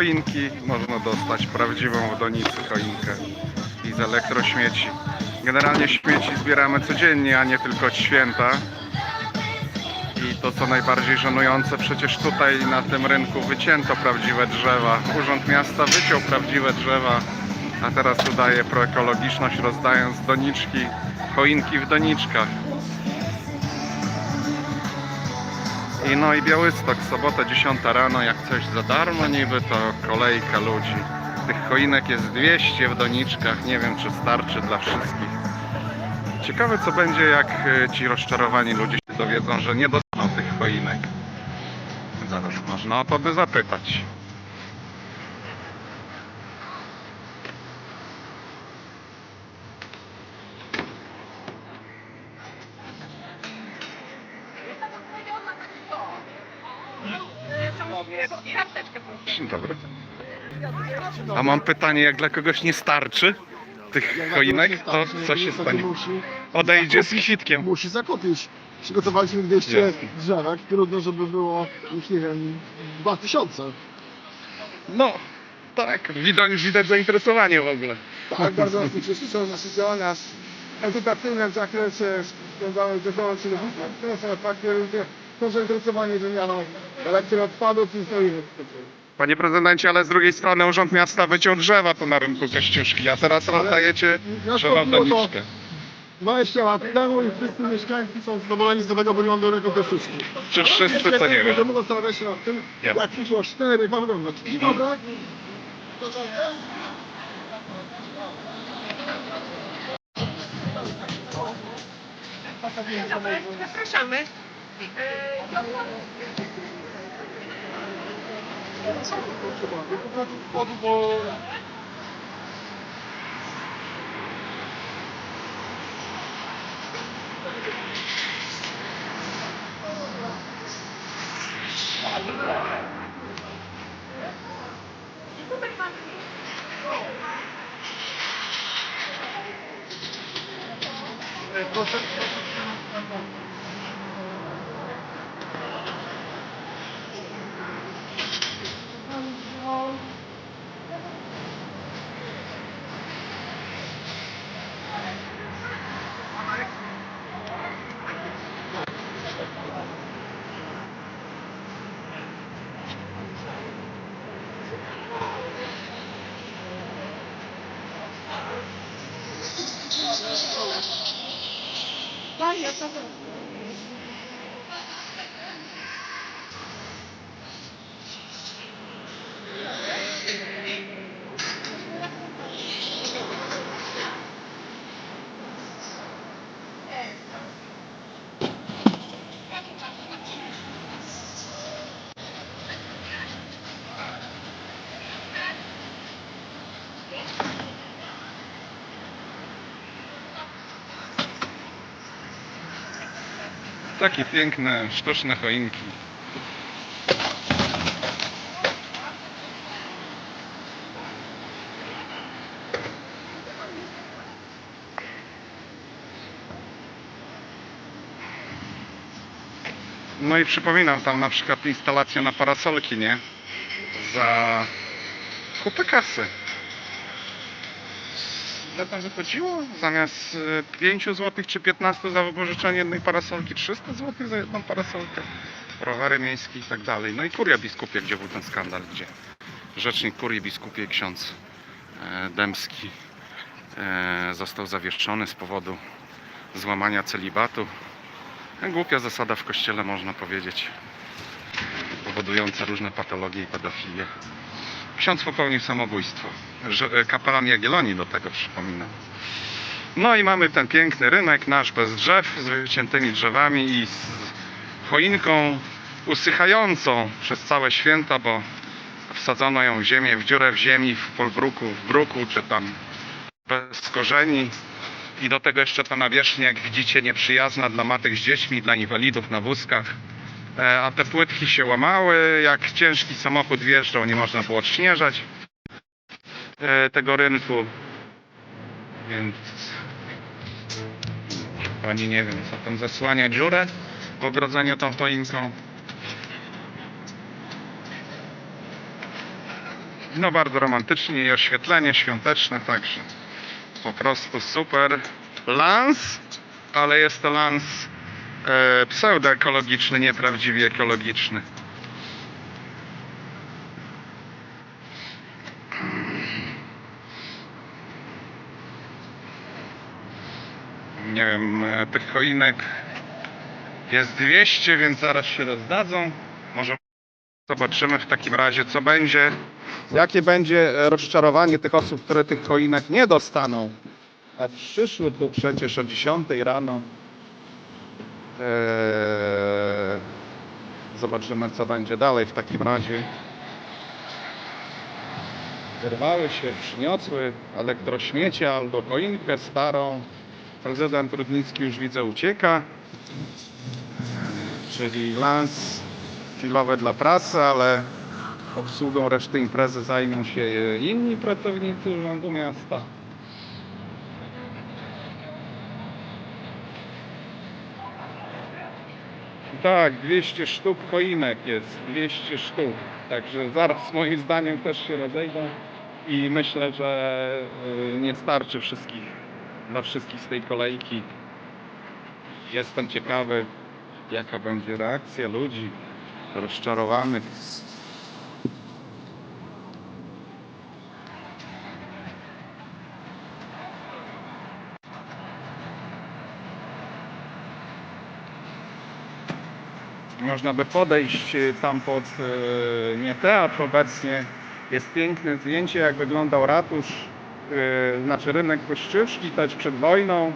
choinki można dostać prawdziwą w donicy choinkę i z elektrośmieci. Generalnie śmieci zbieramy codziennie, a nie tylko od święta. I to co najbardziej żenujące, przecież tutaj na tym rynku wycięto prawdziwe drzewa. Urząd Miasta wyciął prawdziwe drzewa, a teraz udaje proekologiczność rozdając doniczki, choinki w doniczkach. I no i Białystok, sobota 10 rano, jak coś za darmo niby, to kolejka ludzi. Tych choinek jest 200 w doniczkach, nie wiem czy starczy dla wszystkich. Ciekawe co będzie jak y, ci rozczarowani ludzie się dowiedzą, że nie dostaną tych choinek. Zaraz można o to by zapytać. Dzień dobry. A mam pytanie, jak dla kogoś nie starczy tych choinek, to co się stanie? Musi, Odejdzie z kwitkiem. musi zakupić. Przygotowaliśmy 200 Jasne. drzewek. Trudno, żeby było już nie wiem, 2000. No, tak, widać, widać zainteresowanie w ogóle. Tak, bardzo nas to cieszy. Są nasze działania edukacyjne w zakresie związanym z środowiska. To są takie ludzie, są zainteresowani wymianą elektroodpadów i stoimy. Panie prezydencie, ale z drugiej strony Urząd Miasta wyciął drzewa tu na rynku Kościuszki, a teraz rozdajecie drzewa w doniczkę. 20 lat temu i wszyscy mieszkańcy są zadowoleni z nowego wyglądu rynku Kościuszki. Czy wszyscy, to nie wiem. Będziemy zastanawiać się nad tym, Nie. jak przyszło 4, mamy równo. Dobra? Zapraszamy. 어두워. 네, 또, 前やったから。Takie piękne, sztuczne choinki. No i przypominam tam na przykład instalację na parasolki, nie? Za kupę kasy. Ile tam wychodziło? Zamiast y, 5 zł czy 15 za wypożyczenie jednej parasolki, 300 zł za jedną parasolkę. Rowery miejskie i tak dalej. No i kuria biskupie, gdzie był ten skandal, gdzie rzecznik kurii biskupiej ksiądz e, Dębski e, został zawieszczony z powodu złamania celibatu. Głupia zasada w kościele, można powiedzieć, powodująca różne patologie i pedofilię. Ksiądz popełnił samobójstwo. E, Kapelan Jagiellonii do tego przypomina. No i mamy ten piękny rynek nasz bez drzew, z wyciętymi drzewami i z choinką usychającą przez całe święta, bo wsadzono ją w ziemię, w dziurę w ziemi, w polbruku, w bruku, czy tam bez korzeni. I do tego jeszcze ta nawierzchnia, jak widzicie, nieprzyjazna dla matek z dziećmi, dla inwalidów na wózkach. E, A te płytki się łamały, jak ciężki samochód wjeżdżał, nie można było odśnieżać e, tego rynku. Więc pani nie wiem, co tam zasłania dziurę w ogrodzeniu tą choinką. No bardzo romantycznie i oświetlenie świąteczne, także po prostu super. Lans, ale jest to lans e, pseudoekologiczny, nieprawdziwie ekologiczny. Nie wiem, e, tych choinek jest 200, więc zaraz się rozdadzą. Może zobaczymy w takim razie, co będzie. Jakie będzie e, rozczarowanie tych osób, które tych choinek nie dostaną. A przyszły tu przecież o 10 rano. Eee, zobaczymy, co będzie dalej w takim razie. Wyrwały się, przyniosły elektrośmiecie albo choinkę starą. Prezydent Rudnicki już widzę ucieka. Czyli lans chwilowy dla prasy, ale obsługą reszty imprezy zajmą się inni pracownicy Urzędu Miasta. Tak, 200 sztuk choinek jest, 200 sztuk. Także zaraz moim zdaniem też się rozejdą i myślę, że y, nie starczy wszystkich, dla wszystkich z tej kolejki. Jestem ciekawy, jaka będzie reakcja ludzi rozczarowanych. Można by podejść y, tam pod y, nie teatr obecnie. Jest piękne zdjęcie, jak wyglądał ratusz, y, znaczy rynek Kościuszki też przed wojną,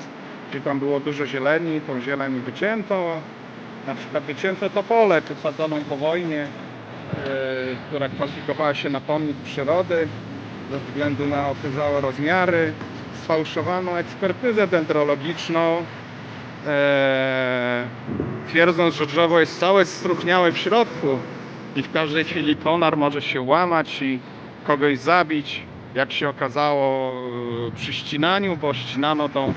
gdzie tam było dużo zieleni, tą zieleń wycięto. Na przykład wycięto topolę wysadzoną po wojnie, która kwalifikowała się na pomnik przyrody ze względu na opyzałe rozmiary. Sfałszowano ekspertyzę dendrologiczną, Eee, twierdząc, że drzewo jest całe struchniałe w środku i w każdej chwili konar może się łamać i kogoś zabić. Jak się okazało e, przy ścinaniu, bo ścinano to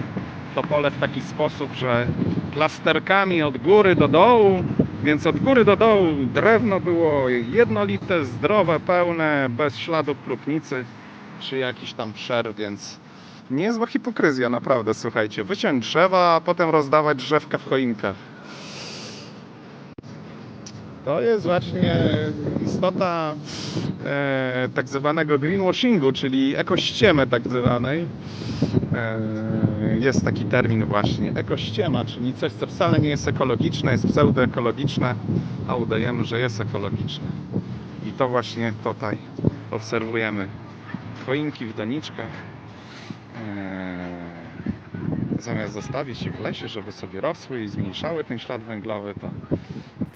pole w taki sposób, że plasterkami od góry do dołu, więc od góry do dołu drewno było jednolite, zdrowe, pełne, bez śladu próbnicy czy jakiś tam przerw, więc Niezła hipokryzja, naprawdę, słuchajcie. Wyciąć drzewa, a potem rozdawać drzewka w choinkach. To jest właśnie istota e, tak zwanego greenwashingu, czyli ekościemy tak zwanej. E, jest taki termin właśnie, ekościema, czyli coś, co wcale nie jest ekologiczne, jest pseudoekologiczne, a udajemy, że jest ekologiczne. I to właśnie tutaj obserwujemy. Choinki w doniczkach. Eee, zamiast zostawić je w lesie, żeby sobie rosły i zmniejszały ten ślad węglowy, to,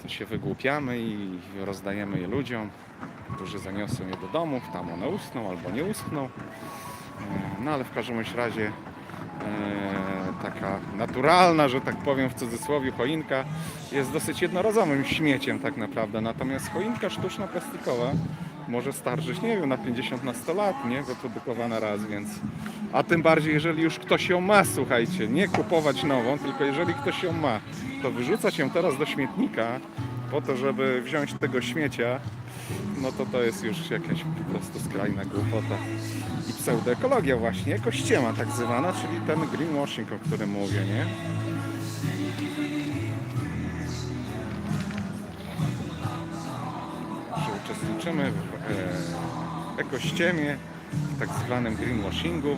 to się wygłupiamy i rozdajemy je ludziom, którzy zaniosą je do domów, tam one uschną albo nie uschną. Eee, No ale w każdym razie eee, taka naturalna, że tak powiem w cudzysłowie, choinka jest dosyć jednorazowym śmieciem tak naprawdę. Natomiast choinka sztuczna, plastikowa może starczyć, nie wiem, na 50 na 100 lat, nie? Wyprodukowana raz, więc... A tym bardziej, jeżeli już ktoś ją ma, słuchajcie, nie kupować nową, tylko jeżeli ktoś ją ma, to wyrzucać ją teraz do śmietnika po to, żeby wziąć tego śmiecia, no to to jest już jakaś po prostu skrajna głupota. I pseudoekologia właśnie, ekościema tak zwana, czyli ten greenwashing, o którym mówię, nie? Uczestniczymy w e, ekościemie, w tak zwanym greenwashingu.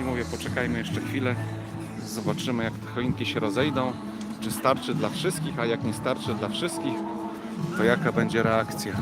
I mówię, poczekajmy jeszcze chwilę, zobaczymy jak te choinki się rozejdą, czy starczy dla wszystkich, a jak nie starczy dla wszystkich, to jaka będzie reakcja.